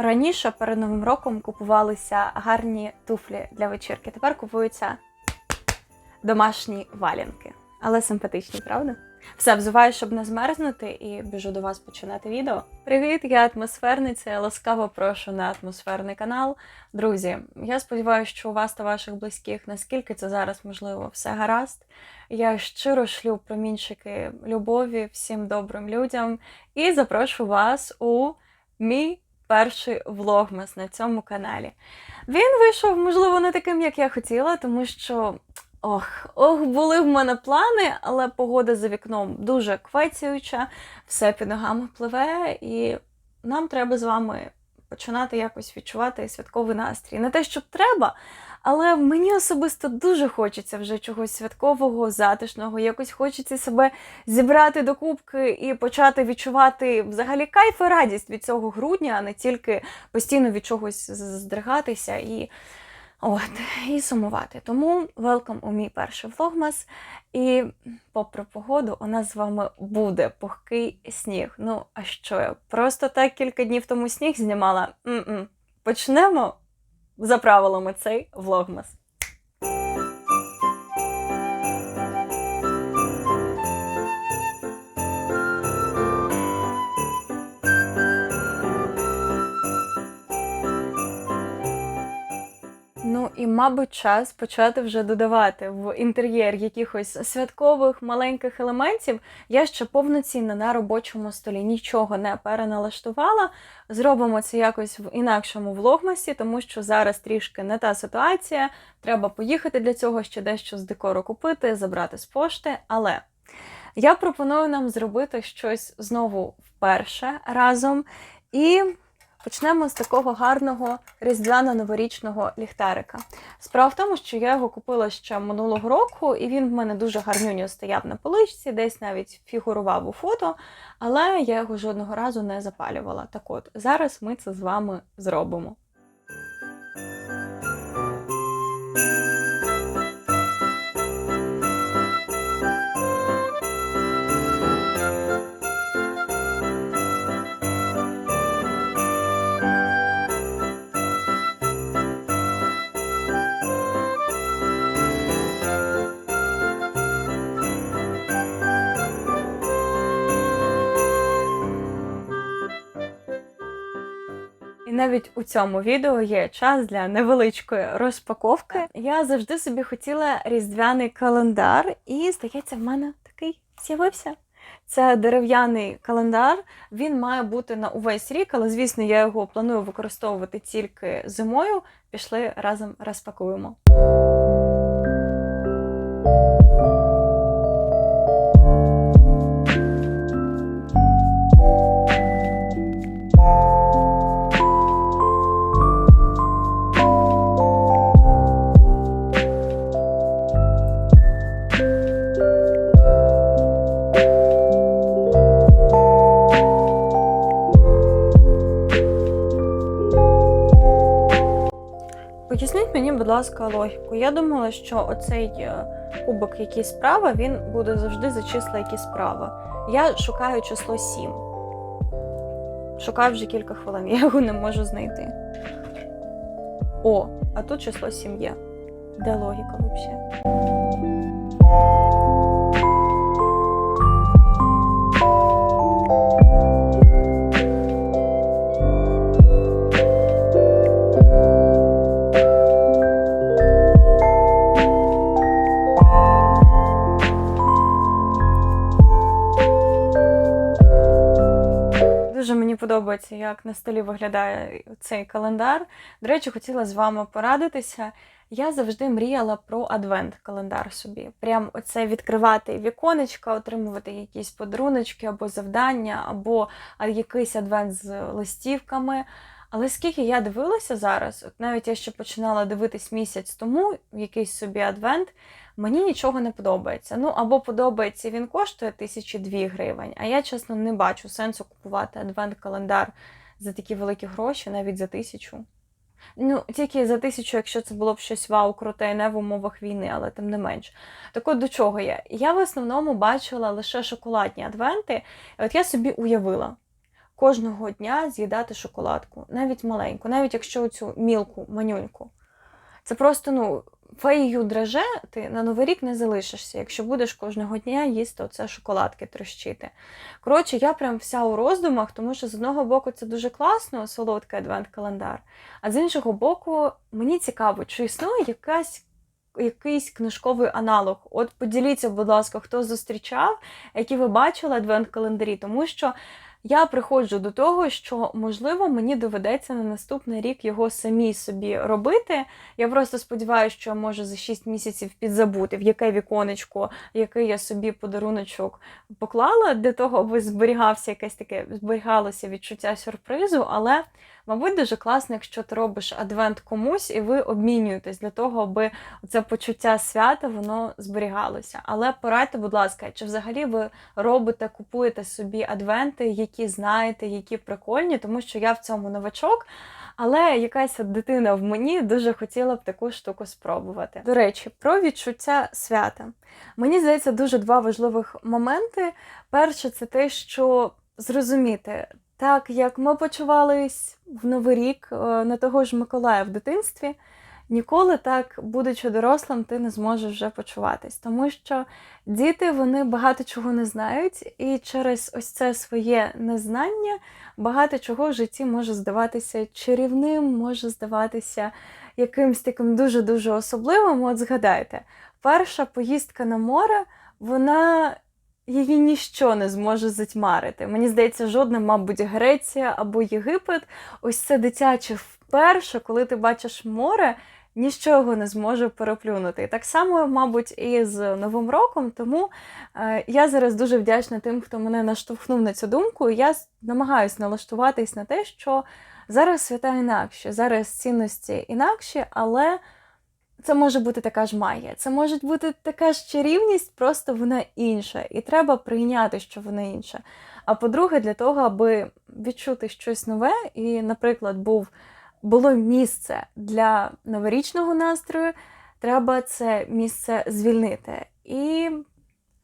Раніше перед новим роком купувалися гарні туфлі для вечірки. Тепер купуються домашні валянки. Але симпатичні, правда? Все, взуваю, щоб не змерзнути, і біжу до вас починати відео. Привіт, я атмосферниця. Я ласкаво прошу на атмосферний канал. Друзі, я сподіваюся, що у вас та ваших близьких, наскільки це зараз можливо, все гаразд. Я щиро шлю промінчики любові всім добрим людям і запрошую вас у мій перший влогмас на цьому каналі. Він вийшов, можливо, не таким, як я хотіла, тому що. Ох, ох, були в мене плани, але погода за вікном дуже квеціюча, все під ногами пливе, і нам треба з вами починати якось відчувати святковий настрій. Не те, щоб треба, але мені особисто дуже хочеться вже чогось святкового, затишного. Якось хочеться себе зібрати до кубки і почати відчувати взагалі кайф і радість від цього грудня, а не тільки постійно від чогось здригатися і. От, і сумувати. Тому welcome у мій перший влогмас. І попри погоду, у нас з вами буде пухкий сніг. Ну, а що я? Просто так кілька днів тому сніг знімала. М-м. Почнемо за правилами цей влогмас. І, мабуть, час почати вже додавати в інтер'єр якихось святкових маленьких елементів. Я ще повноцінно на робочому столі нічого не переналаштувала. Зробимо це якось в інакшому влогмасі, тому що зараз трішки не та ситуація. Треба поїхати для цього ще дещо з декору купити, забрати з пошти. Але я пропоную нам зробити щось знову вперше разом. І Почнемо з такого гарного різдвяно-новорічного ліхтарика. Справа в тому, що я його купила ще минулого року, і він в мене дуже гарнюньо стояв на поличці, десь навіть фігурував у фото, але я його жодного разу не запалювала. Так от, зараз ми це з вами зробимо. Навіть у цьому відео є час для невеличкої розпаковки. Я завжди собі хотіла різдвяний календар, і здається, в мене такий з'явився. Це дерев'яний календар. Він має бути на увесь рік, але звісно, я його планую використовувати тільки зимою. Пішли разом розпакуємо. Ласка, логіку. Я думала, що оцей е, кубок, який справа, він буде завжди за числа, які справа. Я шукаю число 7. Шукаю вже кілька хвилин, я його не можу знайти. О, а тут число 7 є. Де логіка взагалі? Подобається, як на столі виглядає цей календар. До речі, хотіла з вами порадитися. Я завжди мріяла про адвент-календар собі. Прям оце відкривати віконечка, отримувати якісь подаруночки або завдання, або якийсь адвент з листівками. Але скільки я дивилася зараз, от навіть я ще починала дивитись місяць тому, якийсь собі адвент, мені нічого не подобається. Ну або подобається, він коштує тисячі дві гривень, а я, чесно, не бачу сенсу купувати адвент-календар за такі великі гроші, навіть за тисячу. Ну, тільки за тисячу, якщо це було б щось вау, круте, не в умовах війни, але тим не менш. Так от до чого я? Я в основному бачила лише шоколадні адвенти, і от я собі уявила. Кожного дня з'їдати шоколадку, навіть маленьку, навіть якщо цю мілку, манюньку. Це просто, ну, феєю драже ти на Новий рік не залишишся, якщо будеш кожного дня їсти оце шоколадки трощити. Коротше, я прям вся у роздумах, тому що з одного боку це дуже класно, солодкий адвент-календар, а з іншого боку, мені цікаво, чи існує якась. Якийсь книжковий аналог. От поділіться, будь ласка, хто зустрічав, які ви бачили адвент-календарі, тому що я приходжу до того, що можливо мені доведеться на наступний рік його самі собі робити. Я просто сподіваюся, що я можу за 6 місяців підзабути, в яке віконечко, який я собі подаруночок поклала, для того, аби зберігався якесь таке, зберігалося відчуття сюрпризу. Але, мабуть, дуже класно, якщо ти робиш адвент комусь і ви обмінюєтесь для того, аби це почуття свята воно зберігалося. Але порадьте, будь ласка, чи взагалі ви робите, купуєте собі адвенти, які знаєте, які прикольні, тому що я в цьому новачок. Але якась дитина в мені дуже хотіла б таку штуку спробувати. До речі, про відчуття свята. Мені здається, дуже два важливих моменти. Перше, це те, що зрозуміти, так як ми почувались в Новий рік е, на того ж Миколая в дитинстві. Ніколи так, будучи дорослим, ти не зможеш вже почуватись, тому що діти вони багато чого не знають, і через ось це своє незнання багато чого в житті може здаватися чарівним, може здаватися якимсь таким дуже-дуже особливим. От згадайте, перша поїздка на море, вона. Її ніщо не зможе затьмарити. Мені здається, жодна, мабуть, Греція або Єгипет. Ось це дитяче вперше, коли ти бачиш море, нічого не зможе переплюнути. Так само, мабуть, і з Новим роком. Тому е, я зараз дуже вдячна тим, хто мене наштовхнув на цю думку. Я намагаюся налаштуватись на те, що зараз свята інакше, зараз цінності інакші, але. Це може бути така ж магія, це може бути така ж чарівність, просто вона інша, і треба прийняти, що вона інша. А по-друге, для того, аби відчути щось нове, і, наприклад, був було місце для новорічного настрою, треба це місце звільнити. І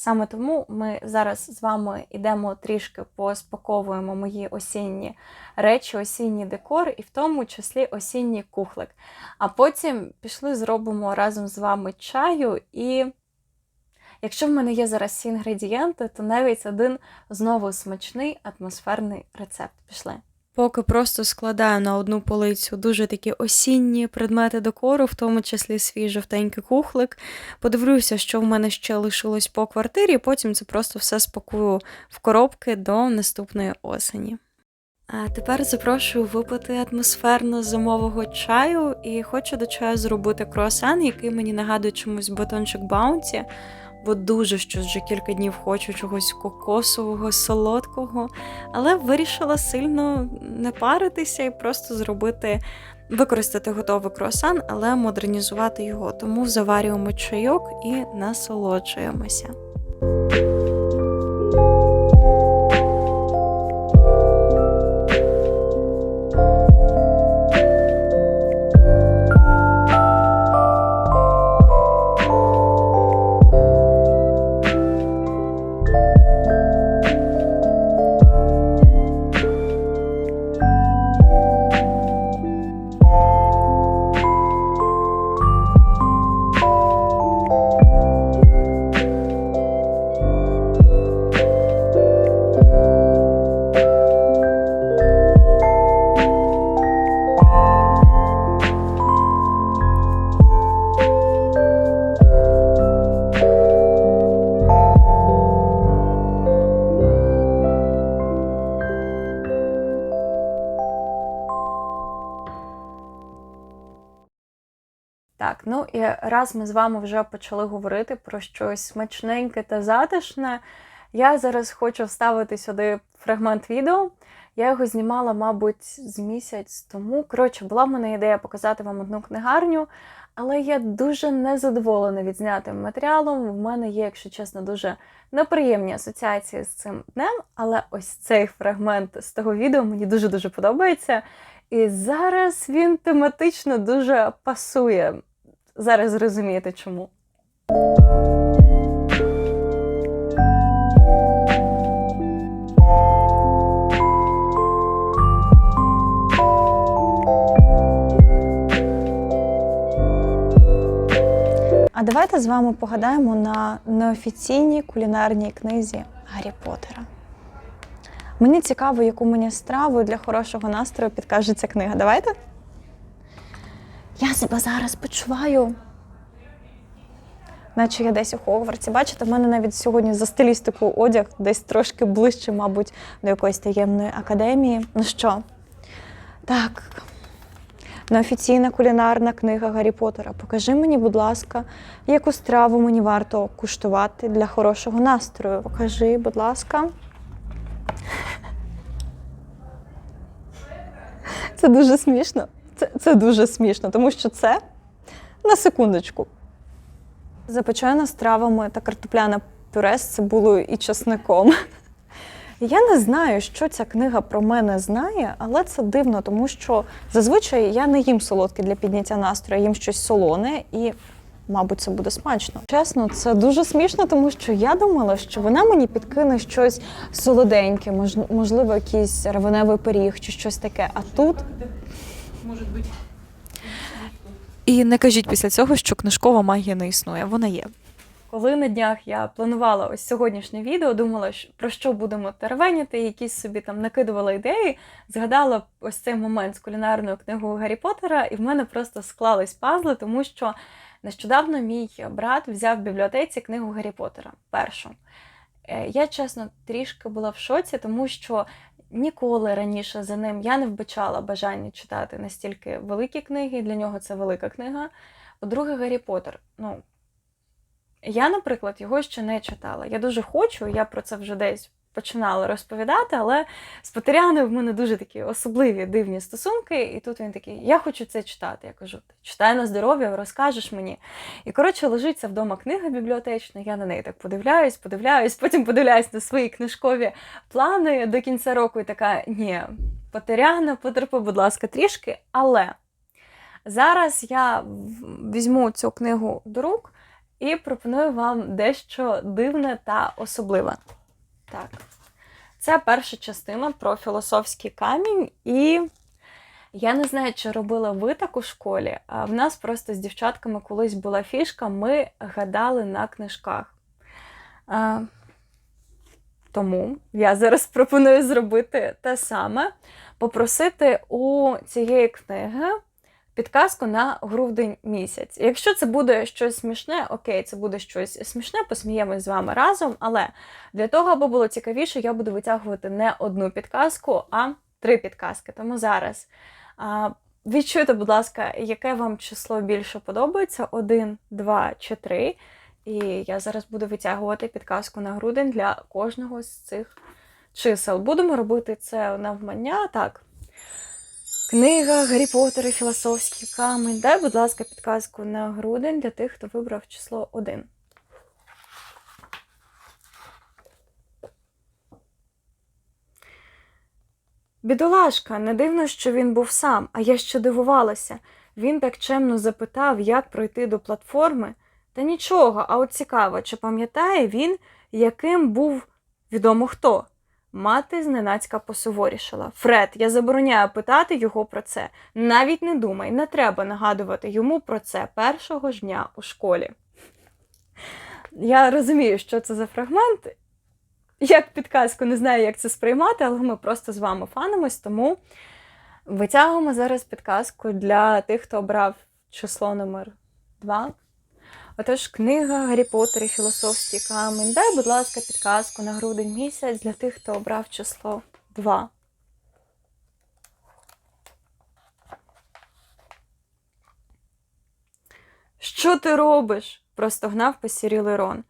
саме тому ми зараз з вами йдемо трішки поспаковуємо мої осінні речі, осінній декор, і в тому числі осінній кухлик. А потім пішли, зробимо разом з вами чаю і. Якщо в мене є зараз всі інгредієнти, то навіть один знову смачний атмосферний рецепт. Пішли. Поки просто складаю на одну полицю дуже такі осінні предмети декору, в тому числі свій жовтенький кухлик. Подивлюся, що в мене ще лишилось по квартирі, потім це просто все спакую в коробки до наступної осені. А тепер запрошую випити атмосферно зимового чаю і хочу до чаю зробити круасан, який мені нагадує чомусь батончик Баунті бо дуже щось вже кілька днів хочу чогось кокосового, солодкого, але вирішила сильно не паритися і просто зробити, використати готовий круасан, але модернізувати його. Тому заварюємо чайок і насолоджуємося. Раз ми з вами вже почали говорити про щось смачненьке та затишне, я зараз хочу вставити сюди фрагмент відео. Я його знімала, мабуть, з місяць тому. Коротше, була в мене ідея показати вам одну книгарню, але я дуже незадоволена відзнятим матеріалом. В мене є, якщо чесно, дуже неприємні асоціації з цим днем. Але ось цей фрагмент з того відео мені дуже-дуже подобається. І зараз він тематично дуже пасує. Зараз зрозумієте чому. А давайте з вами погадаємо на неофіційній кулінарній книзі Гаррі Поттера. Мені цікаво, яку мені страву для хорошого настрою підкаже ця книга. Давайте. Я себе зараз почуваю. Наче я десь у Хогвартсі. Бачите, в мене навіть сьогодні за стилістику одяг десь трошки ближче, мабуть, до якоїсь таємної академії. Ну що? Так, неофіційна кулінарна книга Гаррі Поттера. Покажи мені, будь ласка, яку страву мені варто куштувати для хорошого настрою. Покажи, будь ласка. Це дуже смішно. Це, це дуже смішно, тому що це на секундочку. Запечена стравами та картопляне пюре з цибулею і чесником. Я не знаю, що ця книга про мене знає, але це дивно, тому що зазвичай я не їм солодке для підняття настрою, я їм щось солоне і, мабуть, це буде смачно. Чесно, це дуже смішно, тому що я думала, що вона мені підкине щось солоденьке, можливо, якийсь равеневий пиріг чи щось таке. А тут І не кажіть після цього, що книжкова магія не існує. Вона є. Коли на днях я планувала ось сьогоднішнє відео, думала, про що будемо теревеніти, якісь собі там накидувала ідеї, згадала ось цей момент з кулінарною книгою Гаррі Поттера, і в мене просто склались пазли, тому що нещодавно мій брат взяв в бібліотеці книгу Гаррі Поттера першу. Е, Я, чесно, трішки була в шоці, тому що ніколи раніше за ним я не вбачала бажання читати настільки великі книги. Для нього це велика книга. По-друге, Гаррі Поттер. Ну, я, наприклад, його ще не читала. Я дуже хочу, я про це вже десь починала розповідати, але з Патеряною в мене дуже такі особливі дивні стосунки. І тут він такий: я хочу це читати. Я кажу, читай на здоров'я, розкажеш мені. І коротше, лежиться вдома книга бібліотечна. Я на неї так подивляюсь, подивляюсь, потім подивляюсь на свої книжкові плани до кінця року і така: ні, Патеряна, потерпи, будь ласка, трішки. Але зараз я візьму цю книгу до рук і пропоную вам дещо дивне та особливе. Так. Це перша частина про філософський камінь, і я не знаю, чи робила ви так у школі. А в нас просто з дівчатками колись була фішка, ми гадали на книжках. А, тому я зараз пропоную зробити те саме: попросити у цієї книги підказку на грудень місяць. Якщо це буде щось смішне, окей, це буде щось смішне, посміємось з вами разом. Але для того, аби було цікавіше, я буду витягувати не одну підказку, а три підказки. Тому зараз а, відчуйте, будь ласка, яке вам число більше подобається: один, два чи три. І я зараз буду витягувати підказку на грудень для кожного з цих чисел. Будемо робити це навмання. Так. Книга Гаррі Поттер і філософський камень. Дай, будь ласка, підказку на грудень для тих, хто вибрав число 1. Бідолашка, не дивно, що він був сам, а я ще дивувалася. Він так чемно запитав, як пройти до платформи. Та нічого, а от цікаво, чи пам'ятає він, яким був відомо хто? Мати зненацька посуворішала. Фред, я забороняю питати його про це. Навіть не думай, не треба нагадувати йому про це першого ж дня у школі. Я розумію, що це за фрагмент. Як підказку не знаю, як це сприймати, але ми просто з вами фанимось, тому витягуємо зараз підказку для тих, хто обрав число номер 2. Отож, книга Гаррі Поттер і філософський камінь. Дай, будь ласка, підказку на грудень місяць для тих, хто обрав число 2. Що ти робиш? простогнав посірілий Рон.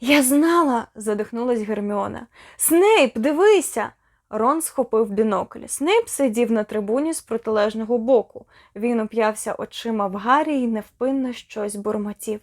Я знала, задихнулась Герміона. Снейп, дивися. Рон схопив бінокль. Снейп сидів на трибуні з протилежного боку. Він уп'явся очима в Гаррі і невпинно щось бурмотів.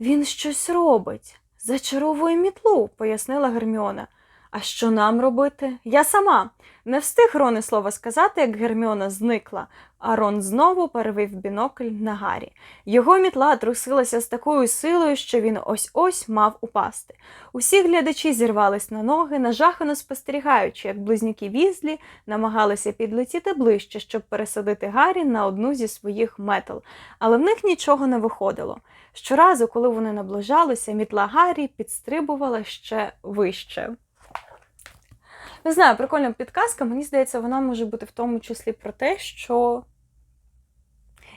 Він щось робить. Зачаровує мітлу, пояснила Герміона. А що нам робити? Я сама не встиг Рон і слова сказати, як Герміона зникла, а Рон знову перевів бінокль на Гаррі. Його мітла трусилася з такою силою, що він ось-ось мав упасти. Усі глядачі зірвались на ноги, нажахано спостерігаючи, як близнюки Візлі намагалися підлетіти ближче, щоб пересадити Гаррі на одну зі своїх метал, але в них нічого не виходило. Щоразу, коли вони наближалися, мітла Гаррі підстрибувала ще вище. Не знаю, прикольна підказка. Мені здається, вона може бути в тому числі про те, що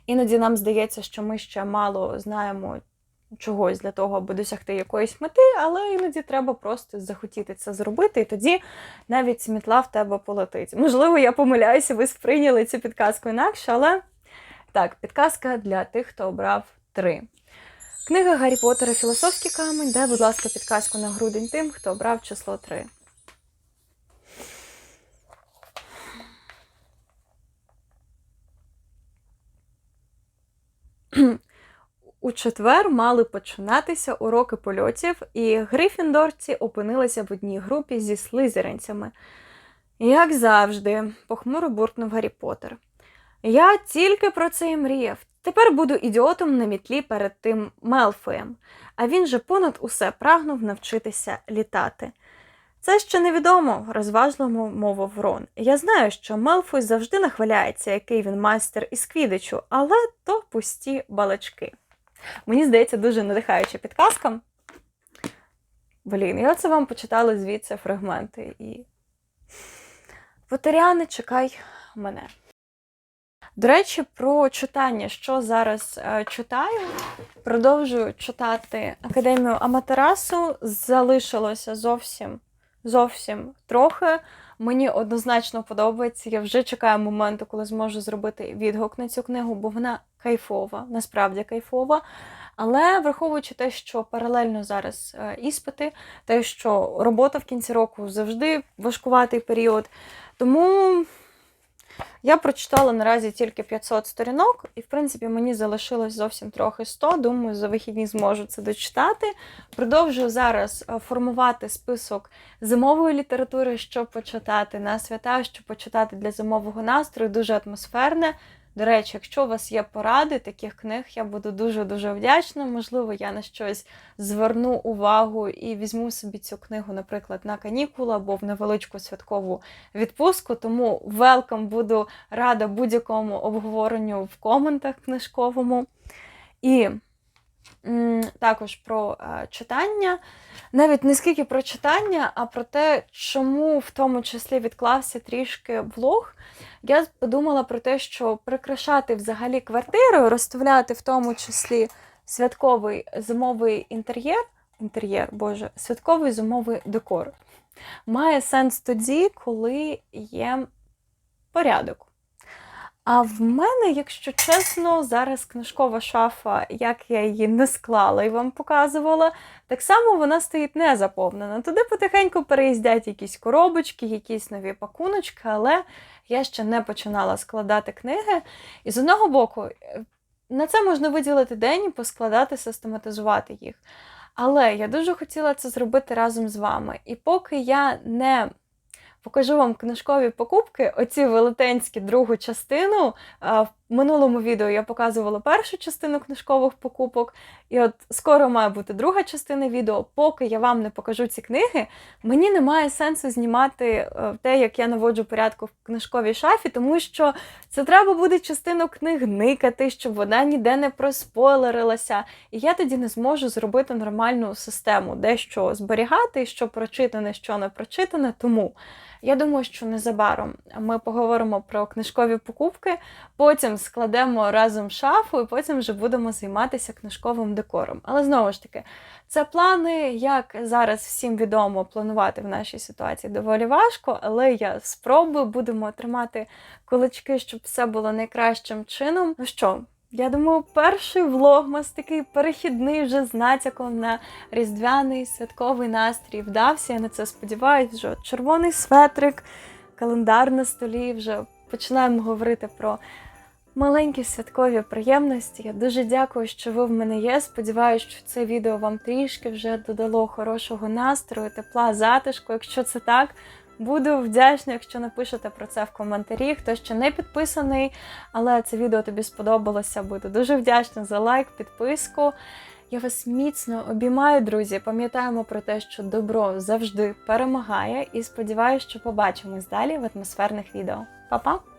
іноді нам здається, що ми ще мало знаємо чогось для того, аби досягти якоїсь мети, але іноді треба просто захотіти це зробити, і тоді навіть мітла в тебе полетить. Можливо, я помиляюся, ви сприйняли цю підказку інакше, але так, підказка для тих, хто обрав три. Книга Гаррі Поттера Філософський камень. Дай, будь ласка, підказку на грудень тим, хто обрав число 3. У четвер мали починатися уроки польотів, і грифіндорці опинилися в одній групі зі слизеринцями. Як завжди, похмуро буркнув Гаррі Поттер. Я тільки про це і мріяв. Тепер буду ідіотом на мітлі перед тим Мелфоєм, а він же понад усе прагнув навчитися літати. Це ще невідомо, розважливо мовив Рон. Я знаю, що Мелфой завжди нахваляється, який він майстер із квідичу, але то пусті балачки. Мені здається, дуже надихаюча підказка. Блін, я це вам почитала звідси фрагменти і. Потеряне, чекай мене. До речі, про читання, що зараз е, читаю. Продовжую читати Академію Аматерасу. Залишилося зовсім зовсім трохи. Мені однозначно подобається. Я вже чекаю моменту, коли зможу зробити відгук на цю книгу, бо вона кайфова, насправді кайфова. Але враховуючи те, що паралельно зараз е, іспити, те, що робота в кінці року завжди важкуватий період. Тому я прочитала наразі тільки 500 сторінок, і, в принципі, мені залишилось зовсім трохи 100. Думаю, за вихідні зможу це дочитати. Продовжую зараз е, формувати список зимової літератури, що почитати на свята, що почитати для зимового настрою, дуже атмосферне. До речі, якщо у вас є поради таких книг, я буду дуже-дуже вдячна. Можливо, я на щось зверну увагу і візьму собі цю книгу, наприклад, на канікули або в невеличку святкову відпустку. Тому велкам буду рада будь-якому обговоренню в коментах книжковому. І також про е, читання. Навіть не скільки про читання, а про те, чому в тому числі відклався трішки влог. Я подумала про те, що прикрашати взагалі квартиру, розставляти в тому числі святковий зимовий інтер'єр, інтер'єр, боже, святковий зимовий декор. Має сенс тоді, коли є порядок. А в мене, якщо чесно, зараз книжкова шафа, як я її не склала і вам показувала, так само вона стоїть не заповнена. Туди потихеньку переїздять якісь коробочки, якісь нові пакуночки, але я ще не починала складати книги. І з одного боку, е, на це можна виділити день і поскладати, систематизувати їх. Але я дуже хотіла це зробити разом з вами. І поки я не покажу вам книжкові покупки, оці велетенські другу частину. В минулому відео я показувала першу частину книжкових покупок, і от скоро має бути друга частина відео. Поки я вам не покажу ці книги, мені немає сенсу знімати е, те, як я наводжу порядку в книжковій шафі, тому що це треба буде частину книг никати, щоб вона ніде не проспойлерилася. І я тоді не зможу зробити нормальну систему, де що зберігати, що прочитане, що не прочитане. Тому я думаю, що незабаром ми поговоримо про книжкові покупки, потім складемо разом шафу, і потім вже будемо займатися книжковим декором. Але знову ж таки, це плани, як зараз всім відомо, планувати в нашій ситуації доволі важко, але я спробую, будемо тримати кулачки, щоб все було найкращим чином. Ну що? Я думаю, перший влогмас такий перехідний вже з натяком на різдвяний святковий настрій вдався. Я на це сподіваюся. Вже червоний светрик, календар на столі. Вже починаємо говорити про маленькі святкові приємності. Я дуже дякую, що ви в мене є. Сподіваюсь, що це відео вам трішки вже додало хорошого настрою, тепла, затишку. Якщо це так, буду вдячна, якщо напишете про це в коментарі. Хто ще не підписаний, але це відео тобі сподобалося, буду дуже вдячна за лайк, підписку. Я вас міцно обіймаю, друзі. Пам'ятаємо про те, що добро завжди перемагає, і сподіваюся, що побачимось далі в атмосферних відео. Па-па!